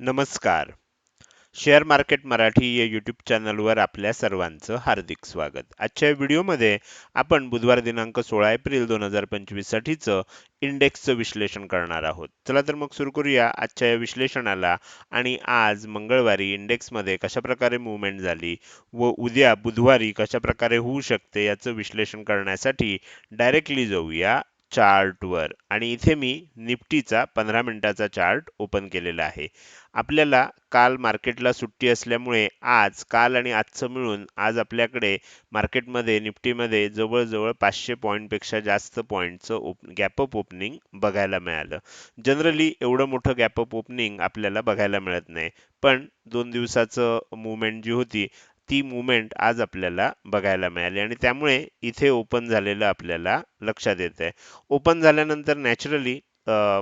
नमस्कार. Share market Marathi या YouTube चॅनलवर आपल्या सर्वांचं हार्दिक स्वागत. आजच्या व्हिडिओमध्ये आपण बुधवार दिनांक सोळा एप्रिल दोन हजार पंचवीससाठीचं इंडेक्सचं विश्लेषण करणार आहोत. चला तर मग सुरू करूया आजच्या या विश्लेषणाला. आणि आज मंगळवारी इंडेक्समध्ये कशा प्रकारे मुवमेंट झाली व उद्या बुधवारी कशा प्रकारे होऊ शकते याचं विश्लेषण करण्यासाठी डायरेक्टली जाऊया चार्टवर. आणि इथे मी निफ्टीचा पंधरा मिनिटाचा चार्ट ओपन केलेला आहे. आपल्याला काल मार्केटला सुट्टी असल्यामुळे आज काल आणि आजचं मिळून आज आपल्याकडे मार्केटमध्ये निफ्टीमध्ये जवळजवळ पाचशे पॉईंटपेक्षा जास्त पॉईंटचं ओप गॅपअप ओपनिंग बघायला मिळालं. जनरली एवढं मोठं गॅपअप ओपनिंग आपल्याला बघायला मिळत नाही. पण दोन दिवसाचं मुवमेंट जी होती ती मुवमेंट आज आपल्याला बघायला मिळाली आणि त्यामुळे इथे ओपन झालेलं आपल्याला लक्षात येत आहे ओपन झाल्यानंतर नॅचरली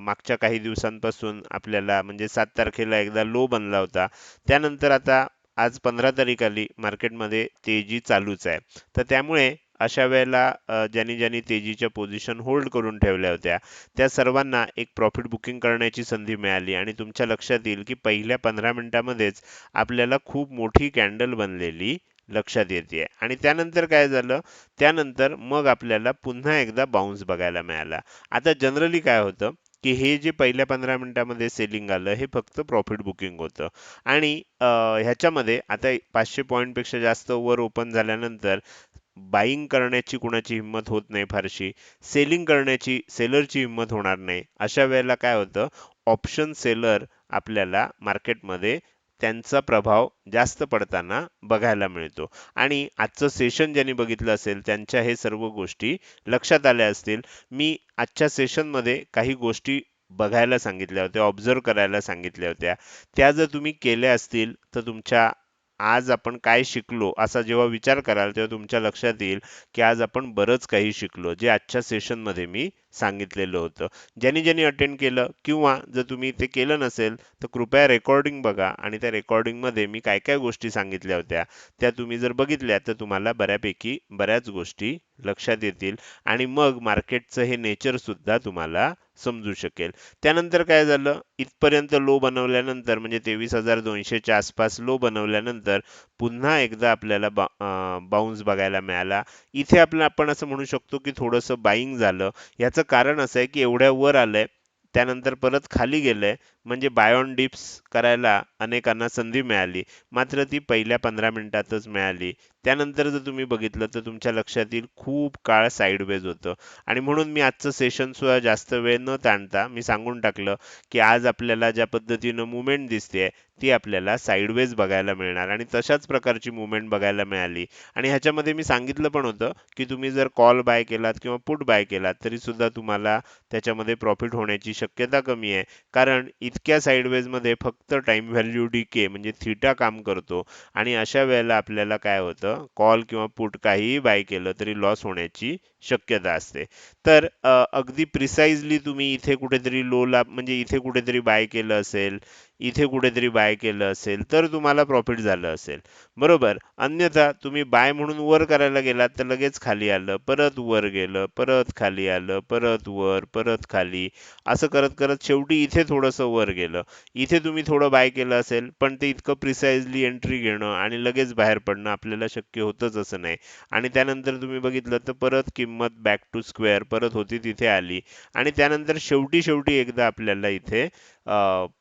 मागच्या काही दिवसांपासून आपल्याला म्हणजे सात तारखेला एकदा लो बनला होता. त्यानंतर आता आज पंधरा तारीख आली मार्केटमध्ये तेजी चालूच आहे. तर त्यामुळे अशा वेळेला ज्यांनी ज्यांनी तेजीच्या पोझिशन होल्ड करून ठेवल्या होत्या त्या सर्वांना एक प्रॉफिट बुकिंग करण्याची संधी मिळाली आणि तुमच्या लक्षात येईल की पहिल्या पंधरा मिनिटामध्येच आपल्याला खूप मोठी कॅन्डल बनलेली लक्षात येते. आणि त्यानंतर काय झालं? त्यानंतर मग आपल्याला पुन्हा एकदा बाउन्स बघायला मिळाला. आता जनरली काय होतं? की हे जे पहिल्या पंधरा मिनिटामध्ये सेलिंग आलं हे फक्त प्रॉफिट बुकिंग होतं. आणि ह्याच्यामध्ये आता पाचशे पॉईंटपेक्षा जास्त वर ओपन झाल्यानंतर बाईंग करण्याची कुणाची हिंमत होत नाही फारशी सेलिंग करण्याची सेलरची हिंमत होणार नाही. अशा वेळेला काय होतं? ऑप्शन सेलर आपल्याला मार्केटमध्ये त्यांचा प्रभाव जास्त पडताना बघायला मिळतो. आणि आजचं सेशन ज्यांनी बघितलं असेल त्यांच्या हे सर्व गोष्टी लक्षात आल्या असतील. मी आजच्या सेशनमध्ये काही गोष्टी बघायला सांगितल्या होत्या ऑब्झर्व करायला सांगितल्या होत्या. त्या जर तुम्ही केल्या असतील तर तुमच्या आज आपण काय शिकलो असा जेव्हा विचार कराल तेव्हा तुमच्या लक्षात येईल की आज आपण बरंच काही शिकलो. जे आजच्या सेशनमध्ये मी सांगितलेलं होतं. ज्यांनी ज्यांनी अटेंड केलं किंवा जर तुम्ही ते केलं नसेल तर कृपया रेकॉर्डिंग बघा आणि त्या रेकॉर्डिंगमध्ये मी काय काय गोष्टी सांगितल्या होत्या त्या तुम्ही जर बघितल्या तर तुम्हाला बऱ्यापैकी बऱ्याच गोष्टी लक्षात येतील आणि मग मार्केटचं हे नेचरसुद्धा तुम्हाला समजू शकेल. त्यानंतर काय झालं? इथपर्यंत लो बनवल्यानंतर म्हणजे तेवीस हजार दोनशेच्या आसपास लो बनवल्यानंतर पुन्हा एकदा आपल्याला बाउन्स बघायला मिळाला. इथे आपलं आपण असं म्हणू शकतो की थोडंसं बाईंग झालं. याचं कारण असं आहे की एवढ्या वर आलंय त्यानंतर परत खाली गेलंय म्हणजे बायोन डिप्स करायला अनेकांना संधी मिळाली. मात्र ती पहिल्या पंधरा मिनिटातच मिळाली. त्यानंतर जर तुम्ही बघितलं तर तुमच्या लक्षात येईल खूप काळ साईडवेज होतं. आणि म्हणून मी आजचं सेशन सुद्धा जास्त वेळ न ताणता मी सांगून टाकलं की आज आपल्याला ज्या पद्धतीनं मुवमेंट दिसते ती आपल्याला साईडवेज बघायला मिळणार. आणि तशाच प्रकारची मुवमेंट बघायला मिळाली. आणि ह्याच्यामध्ये मी सांगितलं पण होतं की तुम्ही जर कॉल बाय केलात किंवा पुट बाय केलात तरी सुद्धा तुम्हाला त्याच्यामध्ये प्रॉफिट होण्याची शक्यता कमी आहे. कारण इतक्या साईडवेजमध्ये फक्त टाइम व्हॅल्यू डी के म्हणजे थिटा काम करतो. आणि अशा वेळेला आपल्याला काय होतं? कॉल किंवा पुट काहीही बाय केलं तरी लॉस होण्याची शक्यता असते. तर अगदी प्रिसाइजली तुम्ही इथे कुठेतरी लो ला म्हणजे इथे कुठेतरी बाय केलं असेल इथे कुठेतरी बाय केलं असेल तर तुम्हाला प्रॉफिट झालं असेल. बरोबर? अन्यथा तुम्ही बाय म्हणून वर करायला गेलात तर लगेच खाली आलं परत वर गेलं परत खाली आलं परत वर परत खाली. असं करत करत शेवटी इथे थोडंसं वर गेलं. इथे तुम्ही थोडं बाय केलं असेल पण ते इतकं प्रिसाइजली एंट्री घेणं आणि लगेच बाहेर पडणं आपल्याला शक्य होतच असं नाही. आणि त्यानंतर तुम्ही बघितलं तर परत किंमत बॅक टू स्क्वेअर परत होती तिथे आली. आणि त्यानंतर शेवटी शेवटी एकदा आपल्याला इथे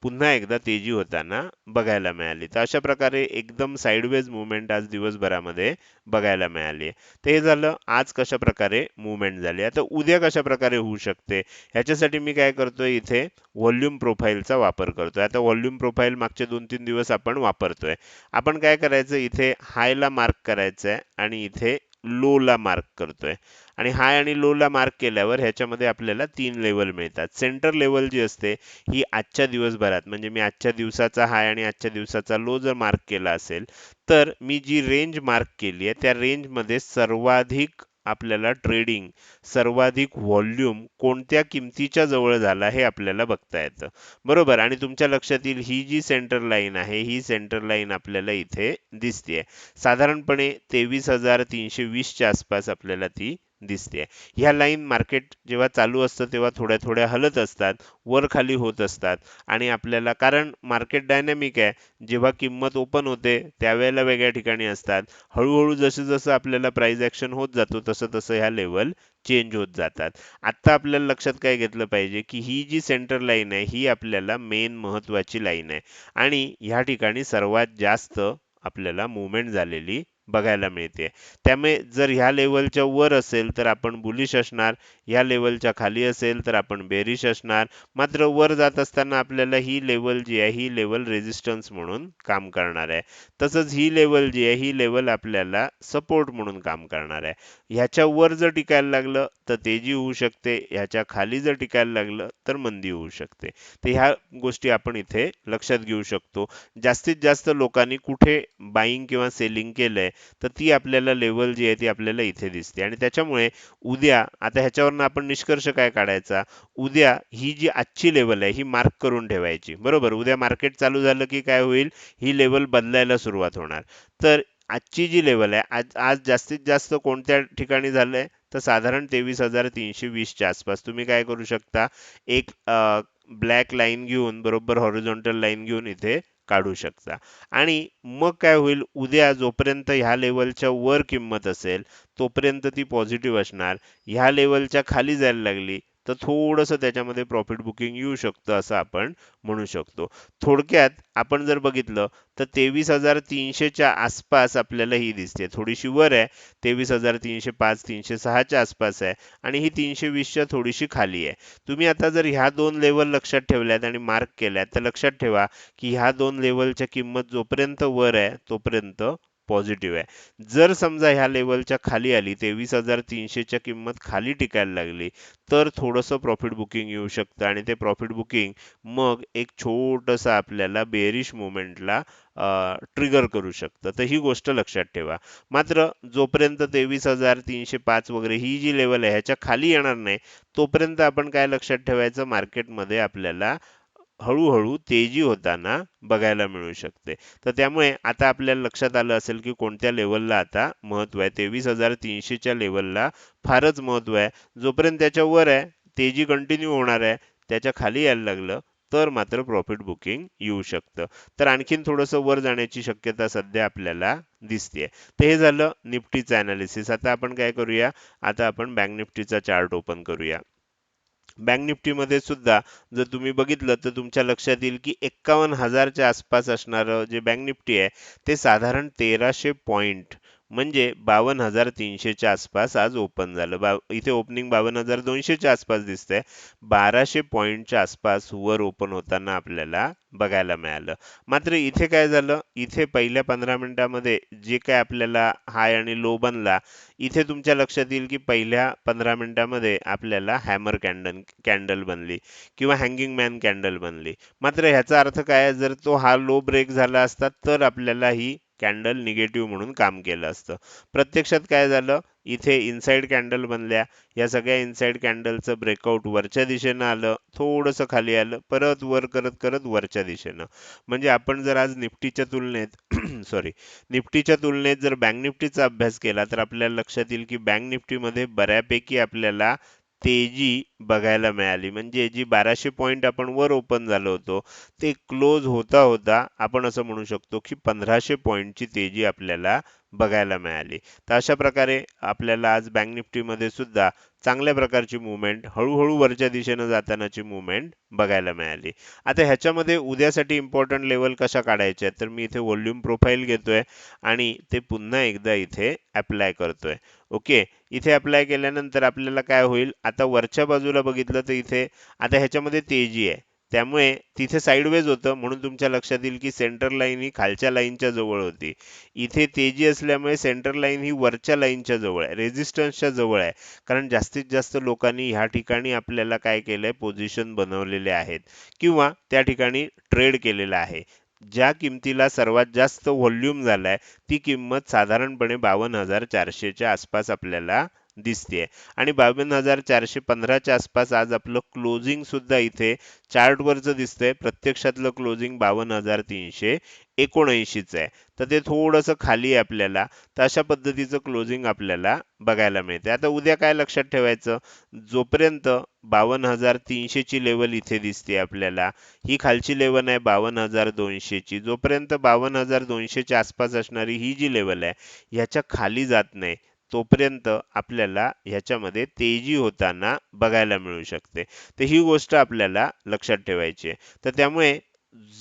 पुन्हा एकदा तेजी होताना बघायला मिळाली. तर अशा प्रकारे एकदम साईडवेज मुवमेंट आज दिवसभरामध्ये बघायला मिळाली तर हे झालं आज कशा प्रकारे मुवमेंट झाली आता उद्या कशा प्रकारे होऊ शकते ह्याच्यासाठी मी काय करतोय इथे व्हॉल्यूम प्रोफाईलचा वापर करतोय. आता व्हॉल्यूम प्रोफाईल मागचे दोन तीन दिवस आपण वापरतोय. आपण काय करायचं इथे हायला मार्क करायचं आहे आणि इथे लो ला मार्क करतोय. आणि हाय आणि लो ला मार्क केल्यावर ह्याच्यामध्ये आपल्याला तीन लेवल मिळतात. सेंटर लेवल जी असते ही आजच्या दिवसभरात म्हणजे मी आजच्या दिवसाचा हाय आणि आजच्या दिवसाचा लो जर मार्क केला असेल तर मी जी रेंज मार्क केली आहे त्या रेंजमध्ये सर्वाधिक आपल्याला ट्रेडिंग सर्वाधिक व्हॉल्यूम कोणत्या किमतीच्या जवळ झाला हे आपल्याला बघता येतं. बरोबर? आणि तुमच्या लक्षात येईल ही जी सेंटर लाईन आहे ही सेंटर लाईन आपल्याला इथे दिसते साधारणपणे तेवीस हजार तीनशे वीसच्या आसपास आपल्याला ती दिसते. ह्या लाईन मार्केट जेव्हा चालू असतं तेव्हा थोड्या थोड्या हलत असतात वर खाली होत असतात. आणि आपल्याला कारण मार्केट डायनॅमिक आहे जेव्हा किंमत ओपन होते त्यावेळेला वेगळ्या ठिकाणी असतात. हळूहळू जसं जसं आपल्याला प्राईज ॲक्शन होत जातो तसं तसं ह्या लेवल चेंज होत जातात. आता आपल्याला लक्षात काय घेतलं पाहिजे की ही जी सेंटर लाईन आहे ही आपल्याला मेन महत्वाची लाईन आहे. आणि ह्या ठिकाणी सर्वात जास्त आपल्याला मुवमेंट झालेली बघायला मिळते. त्यामुळे जर ह्या लेवलच्या वर असेल तर आपण बुलिश असणार. ह्या लेवलच्या खाली असेल तर आपण बेरिश असणार. मात्र वर जात असताना आपल्याला ही लेवल जी आहे ही लेवल रेजिस्टन्स म्हणून काम करणार आहे. तसंच ही लेवल जी आहे ही लेवल आपल्याला सपोर्ट म्हणून काम करणार आहे. ह्याच्या वर जर टिकायला लागलं तर तेजी होऊ शकते. ह्याच्या खाली जर टिकायला लागलं तर मंदी होऊ शकते. तर ह्या गोष्टी आपण इथे लक्षात घेऊ शकतो. जास्तीत जास्त लोकांनी कुठे बाईंग किंवा सेलिंग केलंय तर ती आपल्याला लेवल जी आहे ती आपल्याला इथे दिसते. आणि त्याच्यामुळे उद्या आता ह्याच्यावरनं आपण निष्कर्ष काय काढायचा? उद्या ही जी आजची लेवल आहे ही मार्क करून ठेवायची. बरोबर? उद्या मार्केट चालू झालं की काय होईल? ही लेवल बदलायला सुरुवात होणार. तर आजची जी लेवल आहे आज आज जास्तीत जास्त कोणत्या ठिकाणी झालंय? तर साधारण तेवीस हजार तीनशे वीसच्या आसपास. तुम्ही काय करू शकता? एक ब्लॅक लाईन घेऊन बरोबर हॉरिझॉन्टल लाईन घेऊन इथे काढू शकता. आणि मग काय होईल? उद्या जोपर्यंत ह्या लेवलच्या वर किंमत असेल तोपर्यंत ती पॉझिटिव्ह असणार. ह्या लेवलच्या खाली जायला लागली तर थोडंसं त्याच्यामध्ये प्रॉफिट बुकिंग येऊ शकतं असं आपण म्हणू शकतो. थोडक्यात आपण जर बघितलं तर तेवीस हजार तीनशेच्या आसपास आपल्याला ही दिसते. थोडीशी वर आहे तेवीस हजार तीनशे पाच तीनशे सहाच्या आसपास आहे आणि ही तीनशे वीसच्या थोडीशी खाली आहे. तुम्ही आता जर ह्या दोन लेवल लक्षात ठेवल्यात आणि मार्क केल्यात तर लक्षात ठेवा की ह्या दोन लेवलच्या किंमत जोपर्यंत वर आहे तोपर्यंत पॉझिटिव्ह आहे. जर समजा ह्या लेवलच्या खाली आली तेवीस हजार तीनशेच्या किंमत खाली टिकायला लागली तर थोडंसं प्रॉफिट बुकिंग येऊ शकतं आणि ते प्रॉफिट बुकिंग मग एक छोटंसं आपल्याला बेरिश मुवमेंटला ट्रिगर करू शकतं. तर ही गोष्ट लक्षात ठेवा. मात्र जोपर्यंत तेवीस हजार तीनशे पाच वगैरे ही जी लेवल आहे ह्याच्या खाली येणार नाही तोपर्यंत आपण काय लक्षात ठेवायचं? मार्केटमध्ये आपल्याला हळूहळू तेजी होताना बघायला मिळू शकते. तर त्यामुळे आता आपल्याला लक्षात आलं असेल की कोणत्या लेवलला आता महत्त्व आहे. तेवीस हजार तीनशेच्या लेवलला फारच महत्त्व आहे. जोपर्यंत त्याच्या वर आहे तेजी कंटिन्यू होणार आहे त्याच्याखाली यायला लागलं तर मात्र प्रॉफिट बुकिंग येऊ शकतं. तर आणखीन थोडंसं वर जाण्याची शक्यता सध्या आपल्याला दिसते तर हे झालं निफ्टीचं अनालिसिस आता आपण काय करूया? आता आपण बँक निफ्टीचा चार्ट ओपन करूया. बँक निफ्टीमध्ये सुद्धा जर तुम्ही बघितलं तर तुमच्या लक्षात येईल की एक्कावन्न हजारच्या आसपास असणारं जे बँक निफ्टी आहे ते साधारण तेराशे पॉईंट म्हणजे बावन्न हजार तीनशेच्या आसपास आज ओपन झालं. बा इथे ओपनिंग बावन्न हजार दोनशेच्या आसपास दिसतंय. बाराशे पॉईंटच्या आसपास वर ओपन होताना आपल्याला बघायला मिळालं. मात्र इथे काय झालं? इथे पहिल्या पंधरा मिनिटामध्ये जे काय आपल्याला हाय आणि लो बनला इथे तुमच्या लक्षात येईल की पहिल्या पंधरा मिनिटामध्ये आपल्याला हॅमर कॅन्डल कॅन्डल बनली किंवा हँगिंग मॅन कॅन्डल बनली. मात्र ह्याचा अर्थ काय? जर तो हा लो ब्रेक झाला असता तर आपल्याला ही कॅन्डल निगेटिव्ह म्हणून काम केलं असतं. प्रत्यक्षात काय झालं? इथे इनसाइड कॅन्डल बनल्या. या सगळ्या इनसाइड कॅन्डलचं ब्रेकआउट वरच्या दिशेनं आलं. थोडंसं खाली आलं. परत वर करत करत वरच्या दिशेनं. म्हणजे आपण जर आज निफ्टीच्या तुलनेत सॉरी निफ्टीच्या तुलनेत जर बँक निफ्टीचा अभ्यास केला तर आपल्याला लक्षात येईल की बँक निफ्टीमध्ये बऱ्यापैकी आपल्याला तेजी बघायला मिळाली. म्हणजे जी बाराशे पॉईंट आपण वर ओपन झालो होतो ते क्लोज होता होता आपण असं म्हणू शकतो की पंधराशे पॉईंटची तेजी आपल्याला बघायला मिळाली. तर अशा प्रकारे आपल्याला आज बँक निफ्टीमध्ये सुद्धा चांगल्या प्रकारची मुवमेंट हळूहळू वरच्या दिशेनं जातानाची मुवमेंट बघायला मिळाली. आता ह्याच्यामध्ये उद्यासाठी इम्पॉर्टंट लेवल कशा काढायच्या तर मी इथे व्हॉल्यूम प्रोफाईल घेतोय आणि ते पुन्हा एकदा इथे अप्लाय करतोय. ओके इथे अप्लाय केल्यानंतर आपल्याला काय होईल? आता वरच्या बाजूला बघितलं तर इथे आता ह्याच्यामध्ये तेजी आहे. त्यामुळे तिथे साईडवेज होतं म्हणून तुमच्या लक्षात येईल की सेंटर लाईन ही खालच्या लाईनच्या जवळ होती. इथे तेजी असल्यामुळे सेंटर लाईन ही वरच्या लाईनच्या जवळ आहे रेझिस्टन्सच्या जवळ आहे. कारण जास्तीत जास्त लोकांनी ह्या ठिकाणी आपल्याला काय केलंय पोझिशन बनवलेले आहेत किंवा त्या ठिकाणी ट्रेड केलेला आहे. ज्या किमतीला सर्वात जास्त व्हॉल्यूम झालाय ती किंमत साधारणपणे बावन्न हजार चारशेच्या आसपास आपल्याला दिसते आणि बावन्न हजार चारशे पंधराच्या आसपास आज आपलं क्लोजिंग सुद्धा इथे चार्टवरचं दिसतंय. प्रत्यक्षातलं क्लोजिंग बावन्न हजार तीनशे एकोणऐंशीच आहे. तर ते थोडंसं खाली आहे आपल्याला. तर अशा पद्धतीचं क्लोजिंग आपल्याला बघायला मिळते आता उद्या काय लक्षात ठेवायचं? जोपर्यंत बावन्न हजार तीनशेची लेवल इथे दिसते आपल्याला ही खालची लेवल आहे बावन्न हजार दोनशेची. जोपर्यंत बावन्न हजार दोनशेच्या आसपास असणारी ही जी लेवल आहे ह्याच्या खाली जात नाही. तोपर्यंत आपल्याला ह्याच्यामध्ये तेजी होताना बघायला मिळू शकते. तर ही गोष्ट आपल्याला लक्षात ठेवायची आहे. तर त्यामुळे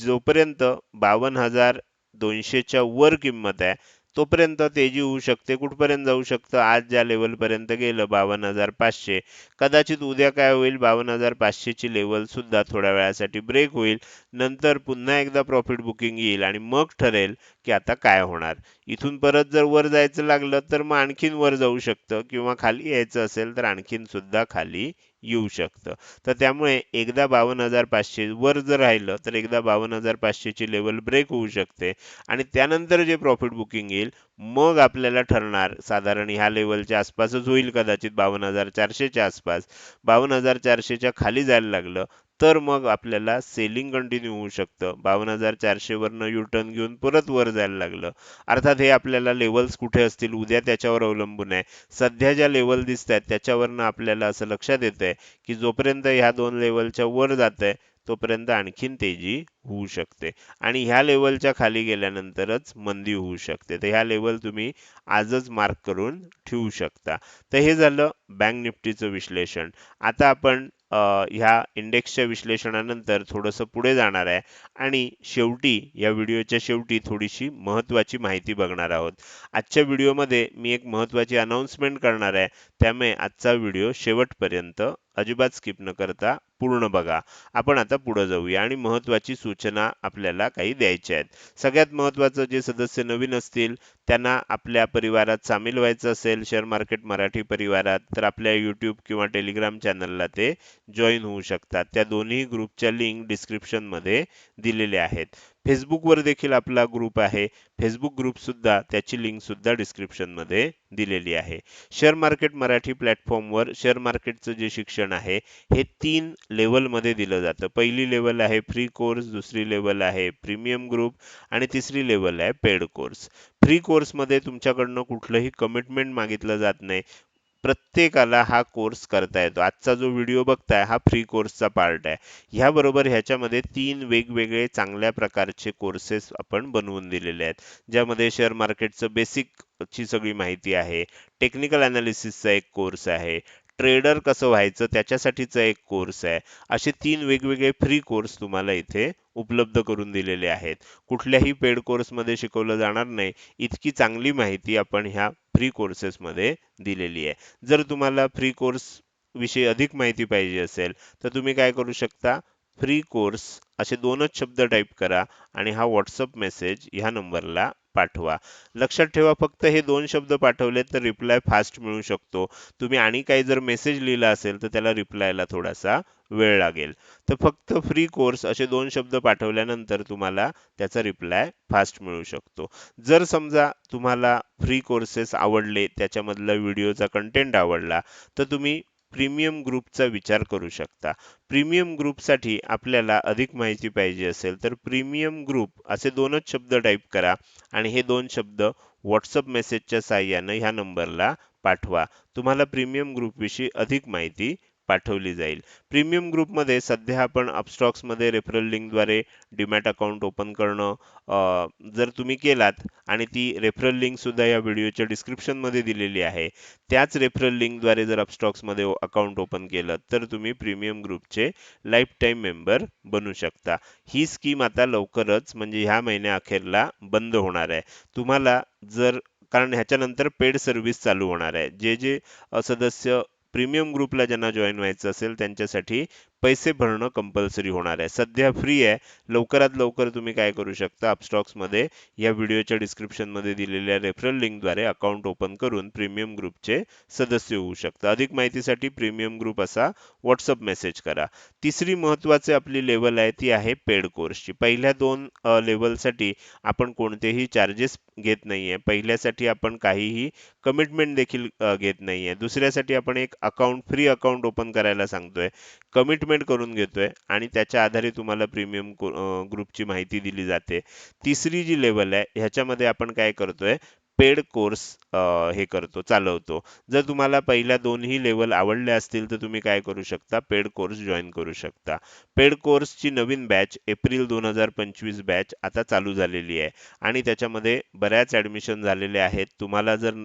जोपर्यंत बावन्न हजार दोनशेच्या वर किंमत आहे तोपर्यंत तेजी होऊ शकते. कुठपर्यंत जाऊ शकतं? आज ज्या लेवलपर्यंत गेलं बावन्न हजार पाचशे. कदाचित उद्या काय होईल? बावन्न हजार पाचशेची लेवल सुद्धा थोड्या वेळासाठी ब्रेक होईल. नंतर पुन्हा एकदा प्रॉफिट बुकिंग येईल आणि मग ठरेल की आता काय होणार. इथून परत जर वर जायचं लागलं तर मग आणखीन वर जाऊ शकतं. किंवा खाली यायचं असेल तर आणखीन सुद्धा खाली येऊ शकतं. तर त्यामुळे एकदा बावन्न हजार पाचशे वर जर राहिलं तर एकदा बावन्न हजार पाचशेची लेवल ब्रेक होऊ शकते. आणि त्यानंतर जे प्रॉफिट बुकिंग येईल मग आपल्याला ठरणार साधारण ह्या लेवलच्या आसपासच होईल कदाचित बावन्न हजार चारशेच्या आसपास. बावन्न हजार चारशेच्या खाली जायला लागलं तर मग आपल्याला सेलिंग कंटिन्यू होऊ शकतं. बावन्न हजार चारशेवरनं यू युटर्न घेऊन परत वर जायला लागलं. अर्थात हे आपल्याला लेवल्स कुठे असतील उद्या त्याच्यावर अवलंबून आहे. सध्या ज्या लेवल दिसत आहेत त्याच्यावरनं आपल्याला असं लक्षात येत आहे की जोपर्यंत ह्या दोन लेवलच्या वर जात आहे तोपर्यंत आणखीन तेजी होऊ शकते. आणि ह्या लेवलच्या खाली गेल्यानंतरच मंदी होऊ शकते. तर ह्या लेवल तुम्ही आजच मार्क करून ठेवू शकता. तर हे झालं बँक निफ्टीचं विश्लेषण. आता आपण ह्या इंडेक्सच्या विश्लेषणानंतर थोडंसं पुढे जाणार आहे. आणि शेवटी या व्हिडिओच्या शेवटी थोडीशी महत्त्वाची माहिती बघणार आहोत. आजच्या व्हिडिओमध्ये मी एक महत्त्वाची अनाऊन्समेंट करणार आहे. त्यामुळे आजचा व्हिडिओ शेवटपर्यंत अजिबात स्किप न करता पूर्ण बघा. आपण आता पुढे जाऊया आणि महत्त्वाची सूचना आपल्याला काही द्यायच्या आहेत. सगळ्यात महत्त्वाचं जे सदस्य नवीन असतील त्यांना आपल्या परिवारात सामील व्हायचं असेल शेअर मार्केट मराठी परिवारात तर आपल्या यूट्यूब किंवा टेलिग्राम चॅनलला ते जॉईन होऊ शकतात. त्या दोन्ही ग्रुपच्या लिंक डिस्क्रिप्शनमध्ये दिलेल्या आहेत. फेसबुकवर देखील आपला ग्रुप आहे. फेसबुक ग्रुप सुद्धा त्याची लिंक सुद्धा डिस्क्रिप्शनमध्ये दिलेली आहे. शेअर मार्केट मराठी प्लॅटफॉर्मवर शेअर मार्केटचं जे शिक्षण आहे हे तीन लेवलमध्ये दिलं जातं. पहिली लेवल आहे फ्री कोर्स दुसरी लेवल आहे प्रीमियम ग्रुप आणि तिसरी लेवल आहे पेड कोर्स फ्री कोर्समध्ये तुमच्याकडनं कुठलंही कमिटमेंट मागितलं जात नाही. प्रत्येकाला हा कोर्स करता येतो. आजचा जो व्हिडिओ बघताय हा फ्री कोर्सचा पार्ट आहे. ह्याबरोबर ह्याच्यामध्ये तीन वेगवेगळे चांगल्या प्रकारचे कोर्सेस आपण बनवून दिलेले आहेत. ज्यामध्ये शेअर मार्केटचं बेसिक ची सगळी माहिती आहे. टेक्निकल अनालिसिसचा एक कोर्स आहे. ट्रेडर कसं व्हायचं त्याच्यासाठीचा एक कोर्स आहे. असे तीन वेगवेगळे फ्री कोर्स तुम्हाला इथे उपलब्ध करून दिलेले आहेत. कुठल्याही पेड कोर्समध्ये शिकवलं जाणार नाही. इतकी चांगली माहिती आपण ह्या फ्री कोर्सेसमध्ये दिलेली आहे. जर तुम्हाला फ्री कोर्स विषयी अधिक माहिती पाहिजे असेल तर तुम्ही काय करू शकता? फ्री कोर्स असे दोनच शब्द टाईप करा आणि हा व्हॉट्सअप मेसेज ह्या नंबरला पाठवा. लक्षात ठेवा फक्त हे दोन शब्द पाठवले तर रिप्लाय फास्ट मिळू शकतो. तुम्ही आणि काही जर मेसेज लिहिला असेल तर त्याला रिप्लायला थोडासा वेळ लागेल. तर फक्त फ्री कोर्स असे दोन शब्द पाठवल्यानंतर तुम्हाला त्याचा रिप्लाय फास्ट मिळू शकतो. जर समजा तुम्हाला फ्री कोर्सेस आवडले त्याच्यामधला व्हिडिओचा कंटेंट आवडला तर तुम्ही प्रीमियम ग्रुपचा विचार करू शकता. प्रीमियम ग्रुपसाठी आपल्याला अधिक माहिती पाहिजे असेल तर प्रीमियम ग्रुप असे दोनच शब्द टाईप करा आणि हे दोन शब्द व्हॉट्सअप मेसेजच्या साह्यानं ह्या नंबरला पाठवा. तुम्हाला प्रीमियम ग्रुपविषयी अधिक माहिती पाठवली जाईल. प्रीमियम ग्रुपमध्ये सध्या आपण अपस्टॉक्समध्ये रेफरल लिंकद्वारे डीमॅट अकाउंट ओपन करणं जर तुम्ही केलात आणि ती रेफरल लिंकसुद्धा या व्हिडिओच्या डिस्क्रिप्शनमध्ये दिलेली आहे त्याच रेफरल लिंकद्वारे जर अपस्टॉक्समध्ये अकाउंट ओपन केलं तर तुम्ही प्रीमियम ग्रुपचे लाईफ टाईम मेंबर बनू शकता. ही स्कीम आता लवकरच म्हणजे ह्या महिन्या अखेरला बंद होणार आहे. तुम्हाला जर कारण ह्याच्यानंतर पेड सर्व्हिस चालू होणार आहे. जे जे सदस्य प्रीमियम ग्रुपला ज्यांना जॉईन व्हायचं असेल त्यांच्यासाठी पैसे भरणं कंपल्सरी होणार आहे. सध्या फ्री आहे. लवकरात लवकर तुम्ही काय करू शकता? अपस्टॉक्समध्ये या व्हिडिओच्या डिस्क्रिप्शनमध्ये दिलेल्या रेफरल लिंकद्वारे अकाउंट ओपन करून प्रीमियम ग्रुपचे सदस्य होऊ शकता. अधिक माहितीसाठी प्रीमियम ग्रुप असा व्हॉट्सअप मेसेज करा. तिसरी महत्त्वाचे आपली लेवल आहे ती आहे पेड कोर्सची पहिल्या दोन लेवलसाठी आपण कोणतेही चार्जेस घेत नाही आहे पहिल्यासाठी आपण काहीही कमिटमेंट देखील घेत नाही आहे दुसऱ्यासाठी आपण एक अकाउंट फ्री अकाउंट ओपन करायला सांगतोय. कमिटमेंट करून घेतोय आणि त्याच्या आधारे तुम्हाला प्रीमियम ग्रुपची माहिती दिली जाते. तिसरी जी लेवल आहे ह्याच्यामध्ये आपण काय करतोय? पेड कोर्स हे करतो चालवतो. जर तुम्हाला पहिल्या दोन्ही लेवल आवडले असतील तर तुम्ही काय करू शकता? पेड कोर्स जॉईन करू शकता. पेड कोर्सची नवीन बॅच एप्रिल दोन हजार पंचवीस बॅच आता चालू झालेली आहे. आणि त्याच्यामध्ये बऱ्याच ऍडमिशन झालेले आहेत. तुम्हाला जर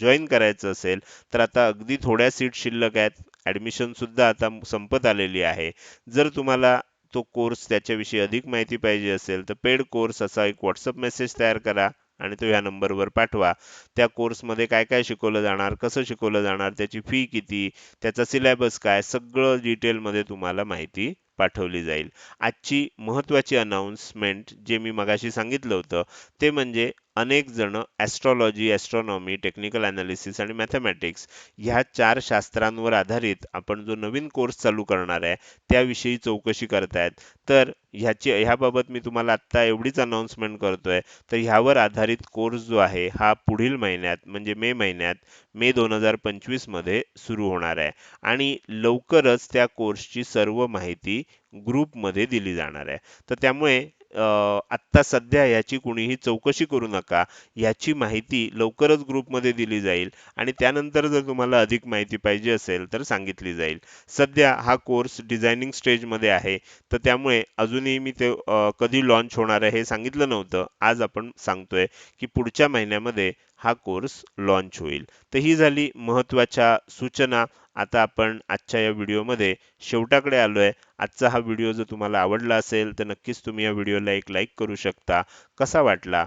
जॉईन करायचं असेल तर आता अगदी थोड्या सीट शिल्लक आहेत. ॲडमिशनसुद्धा आता संपत आलेली आहे. जर तुम्हाला तो कोर्स त्याच्याविषयी अधिक माहिती पाहिजे असेल तर पेड कोर्स असा एक व्हॉट्सअप मेसेज तयार करा आणि तो ह्या नंबरवर पाठवा. त्या कोर्समध्ये काय काय शिकवलं जाणार कसं शिकवलं जाणार त्याची फी किती त्याचा सिलेबस काय सगळं डिटेलमध्ये तुम्हाला माहिती पाठवली जाईल. आजची महत्त्वाची अनाउन्समेंट जे मी मगाशी सांगितलं होतं ते म्हणजे अनेक जण ॲस्ट्रॉलॉजी ॲस्ट्रॉनॉमी टेक्निकल ॲनालिसिस आणि मॅथमॅटिक्स ह्या चार शास्त्रांवर आधारित आपण जो नवीन कोर्स चालू करणार आहे त्याविषयी चौकशी करतायत. तर ह्याची ह्याबाबत मी तुम्हाला आत्ता एवढीच अनाऊन्समेंट करतोय. तर ह्यावर आधारित कोर्स जो आहे हा पुढील महिन्यात म्हणजे मे महिन्यात मे दोन हजार पंचवीसमध्ये सुरू होणार आहे. आणि लवकरच त्या कोर्सची सर्व माहिती ग्रुपमध्ये दिली जाणार आहे. तर त्यामुळे आत्ता सध्या याची कुणीही चौकशी करू नका. याची माहिती लवकरच ग्रुपमध्ये दिली जाईल आणि त्यानंतर जर तुम्हाला अधिक माहिती पाहिजे असेल तर सांगितली जाईल. सध्या हा कोर्स डिझायनिंग स्टेजमध्ये आहे. तर त्यामुळे अजूनही मी ते कधी लॉन्च होणार आहे हे सांगितलं नव्हतं. आज आपण सांगतोय की पुढच्या महिन्यामध्ये हा कोर्स लॉन्च होईल. तर ही झाली महत्त्वाच्या सूचना. आता आपण आजच्या या व्हिडिओमध्ये शेवटाकडे आलोय. आजचा हा व्हिडिओ जर तुम्हाला आवडला असेल तर नक्कीच तुम्ही या व्हिडिओला एक लाईक करू शकता. कसा वाटला?